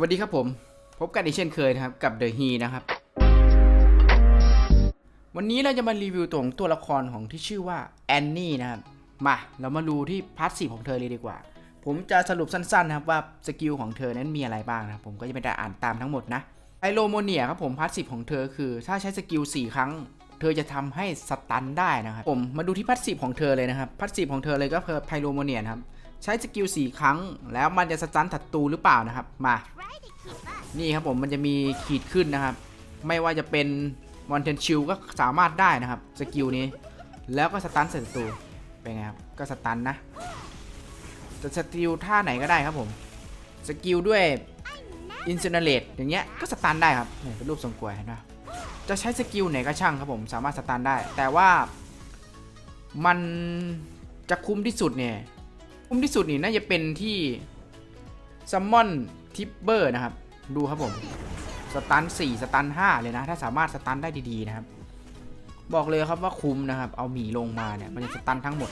วัสดีครับผม พบกันอีกเช่นเคยนะครับ กับ The He นะครับ วันนี้เราจะมารีวิวตัวของตัวละครของที่ชื่อว่าแอนนี่นะครับ มาเรามาดูที่พาร์ทสีของเธอเลยดีกว่า ผมจะสรุปสั้นๆนะครับว่าสกิลของเธอนั้นมีอะไรบ้างนะผมก็จะไม่ได้อ่านตามทั้งหมดนะไอโลโมเนียครับผมพาร์ทสิของเธอคือ ถ้าใช้สกิล4ครั้ง เธอจะทำให้สตันได้นะครับผมมาดูที่พาร์ทสิของเธอเลยนะครับพาร์ทสิของเธอเลยก็คือไพโลโมเนียนครับ ใช้สกิล4ครั้ง แล้วมันจะสตันศัตรูหรือเปล่านะครับ มา นี่ครับผมมันจะมีขีดขึ้นนะครับ ไม่ว่าจะเป็นมอนเทนชิลก็สามารถได้นะครับสกิลนี้ แล้วก็สตันศัตรูเป็นไงครับ ก็สตันนะจะสกิลท่าไหนก็ได้ครับผมสกิลด้วยอินเซนเรตอย่างเงี้ยก็สตันได้ครับนี่เป็นรูปทรงกลวยเห็นไหมจะใช้สกิลไหนก็ช่างครับผมสามารถสตันได้ แต่ว่ามันจะคุ้มที่สุดเนี่ย คุ้มที่สุดนี่น่าจะเป็นที่ซัมมอนทิปเบอร์นะครับ ดูครับผมสตัน4สตัน5เลยนะ ถ้าสามารถสตันได้ดีๆนะครับ บอกเลยครับว่าคุ้มนะครับ เอาหมีลงมาเนี่ยมันจะสตันทั้งหมด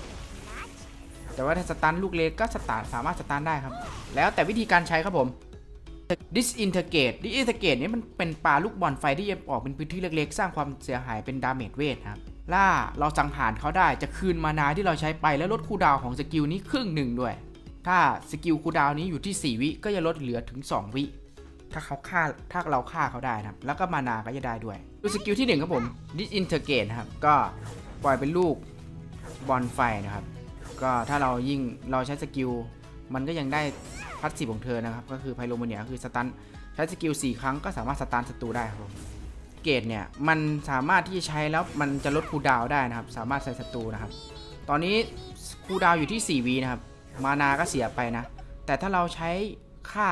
แต่ว่าถ้าสตันลูกเล็กก็สตาร์สามารถสตันได้ครับ แล้วแต่วิธีการใช้ครับผม disintegrate disintegrate นี่มันเป็นปลาลูกบอลไฟที่จะออกเป็นพื้นที่เล็กๆ สร้างความเสียหายเป็นดาเมจเวทครับ ล่าเราสังหารเขาได้จะคืนมานาที่เราใช้ไปแล้วลดคูดาวของสกิลนี้ครึ่งหนึ่งด้วย ถ้าสกิลคูดาวนี้อยู่ที่ 4 วิก็จะลดเหลือถึง 2 วิ ถ้าเขาฆ่าถ้าเราฆ่าเขาได้นะครับ แล้วก็มานาก็จะได้ด้วย ดูสกิลที่ 1 ครับผม disintegrate นะครับ ก็ปล่อยเป็นลูกบอลไฟนะครับ ก็ถ้าเรายิ่งเราใช้สกิลมันก็ยังได้พัดสีของเธอนะครับ ก็คือไพโรโมเนียคือสตันใช้สกิล4ครั้งก็สามารถสตันศัตรูได้ครับผม เกตเนี่ยมันสามารถที่จะใช้แล้วมันจะลดคูดาวได้นะครับ สามารถใส่ศัตรูนะครับ ตอนนี้คูดาวอยู่ที่4วีนะครับ มานาก็เสียไปนะ แต่ถ้าเราใช้ค่า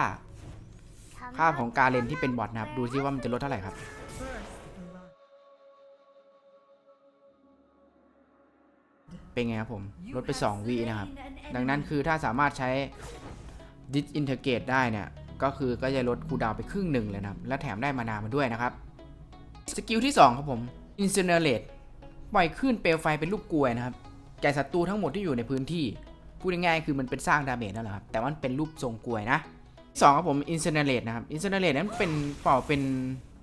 ค่าของการเลนที่เป็นบอทนะครับ ดูซิว่ามันจะลดเท่าไหร่ครับเป็นไงครับผม ลดไป 2วินะครับ ดังนั้นคือถ้าสามารถใช้ disintegrate ได้เนี่ย ก็คือก็จะลดคูดาวไปครึ่งหนึ่งเลยนะครับ และแถมได้มานามาด้วยนะครับ สกิลที่ 2 ครับผม incinerate ปล่อยคลื่นเปลวไฟเป็นลูกกลวยนะครับแก่ศัตรูทั้งหมดที่อยู่ในพื้นที่ พูดง่ายๆคือมันเป็นสร้างดาเมจนั่นแหละครับ แต่ว่ามันเป็นรูปทรงกลวยนะสองครับผม incinerate นะครับ incinerate นั้นเป็นเป่าเป็น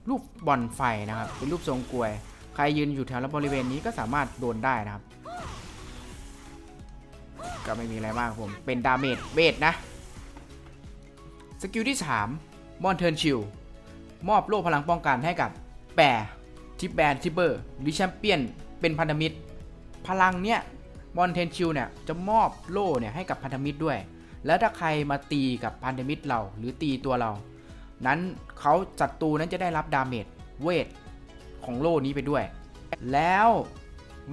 รูปบอลไฟนะครับ เป็นรูปทรงกลวย ใครยืนอยู่แถวบริเวณนี้ก็สามารถโดนได้นะครับ ก็ไม่มีอะไรมากครับผม เป็นดาเมจเวทนะ สกิลที่3มอนเทิร์นชิลมอบโล่พลังป้องกันให้กับ แปรทิปแบนทิปเบอร์หรือแชมเปี้ยนเป็นพันธมิตร พลังเนี้ยมอนเทนชิลเนี่ยจะมอบโล่เนี่ยให้กับพันธมิตรด้วย แล้วถ้าใครมาตีกับพันธมิตรเราหรือตีตัวเรา นั้นเขาศัตรูนั้นจะได้รับดาเมจเวทของโล่นี้ไปด้วย แล้ว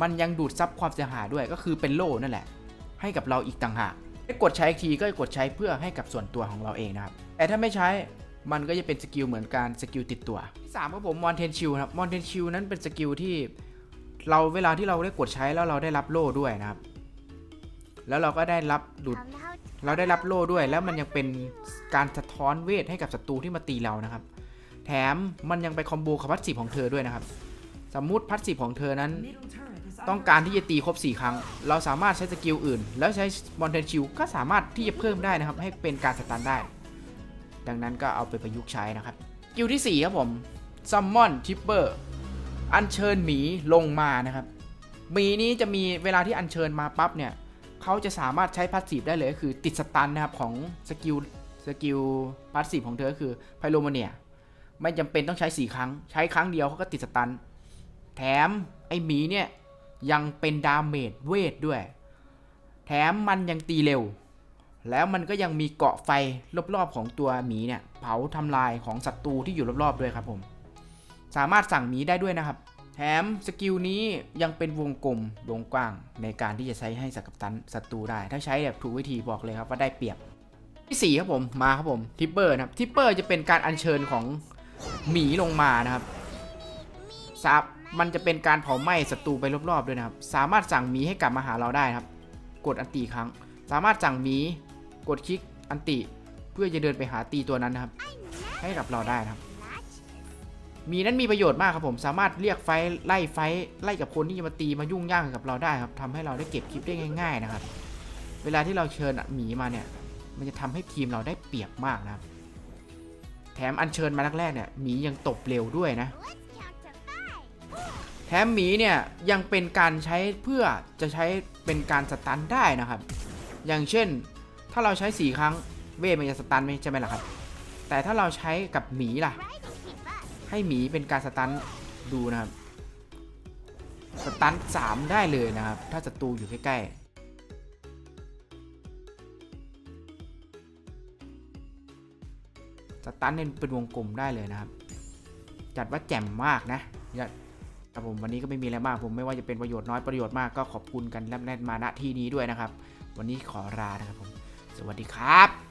มันยังดูดซับความเสียหายด้วยก็คือเป็นโล่นั่นแหละ ให้กับเราอีกต่างหากถ้กดใช้อีกทีก็กดใช้เพื่อให้กับส่วนตัวของเราเองนะครับ แต่ถ้าไม่ใช้ มันก็จะเป็นสกิลเหมือนการสกิลติดตัว ที่3ครับผมมอนเทนชิลครับมอนเทนชิลนั้นเป็นสกิลที่เราเวลาที่เราได้กดใช้แล้วเราได้รับโล่ด้วยนะครับ แล้วเราก็ได้รับดูดเราได้รับโล่ด้วย แล้วมันยังเป็นการสะท้อนเวทให้กับศัตรูที่มาตีเรานะครับ แถมมันยังไปคอมโบกับพัสซีของเธอด้วยนะครับ สมมุติพัสซีของเธอนั้น ต้องการที่จะตีครบ 4 ครั้ง เราสามารถใช้สกิลอื่น แล้วใช้มอนเทนชิลก็สามารถที่จะเพิ่มได้นะครับ ให้เป็นการสตันได้ ดังนั้นก็เอาไปประยุกต์ใช้นะครับสกิลที่4ครับผมซัมมอนทิปเปอร์อัญเชิญหมีลงมานะครับหมีนี้จะมีเวลาที่อัญเชิญมาปั๊บเนี่ยเขาจะสามารถใช้พาสซีฟได้เลยก็คือติดสตันนะครับของสกิลสกิลพาสซีฟของเธอก็คือไพโรโมเนียไม่จำเป็นต้องใช้ 4 ครั้ง ใช้ครั้งเดียวเขาก็ติดสตัน แถมไอหมีเนี่ยยังเป็นดาเมจเวทด้วย แถมมันยังตีเร็ว แล้วมันก็ยังมีเกาะไฟรอบๆของตัวหมีเนี่ย เผาทำลายของศัตรูที่อยู่รอบๆด้วยครับผม สามารถสั่งหมีได้ด้วยนะครับ แถมสกิลนี้ยังเป็นวงกลมวงกว้างในการที่จะใช้ให้สกัดตันศัตรูได้ ถ้าใช้แบบถูกวิธีบอกเลยครับว่าได้เปรียบ ที่สี่ครับผมมาครับผมทิปเปอร์นะครับทิปเปอร์จะเป็นการอัญเชิญของหมีลงมานะครับซับมันจะเป็นการเผาไหม้ศัตรูไปรอบๆด้วยนะครับ สามารถสั่งหมีให้กลับมาหาเราได้ครับ กดอันติครั้ง สามารถสั่งหมี กดคลิกอันติเพื่อจะเดินไปหาตีตัวนั้นนะครับ ให้กับเราได้นะครับ มีนั้นมีประโยชน์มากครับผมสามารถเรียกไฟไล่ไฟไล่กับคนที่จะมาตีมายุ่งย่างกับเราได้ครับทำให้เราได้เก็บคลิปได้ง่าย ๆนะครับ เวลาที่เราเชิญหมีมาเนี่ย มันจะทำให้ทีมเราได้เปรียบมากนะครับ แถมอัญเชิญมาแรกๆเนี่ยหมียังตบเร็วด้วยนะแถมหมีเนี่ยยังเป็นการใช้เพื่อจะใช้เป็นการสตันได้นะครับ อย่างเช่น ถ้าเราใช้4ครั้งเวทมันจะสตันไหมใช่ไหมล่ะครับ แต่ถ้าเราใช้กับหมีล่ะ ให้หมีเป็นการสตันดูนะครับ สตันสามได้เลยนะครับ ถ้าศัตรูอยู่ใกล้ๆสตันเนเป็นวงกลมได้เลยนะครับ จัดว่าแจ่มมากนะครับผมวันนี้ก็ไม่มีอะไรมากผมไม่ว่าจะเป็นประโยชน์น้อยประโยชน์มากก็ขอบคุณกันและแน่นมาณที่นี้ด้วยนะครับ วันนี้ขอลานะครับผม สวัสดีครับ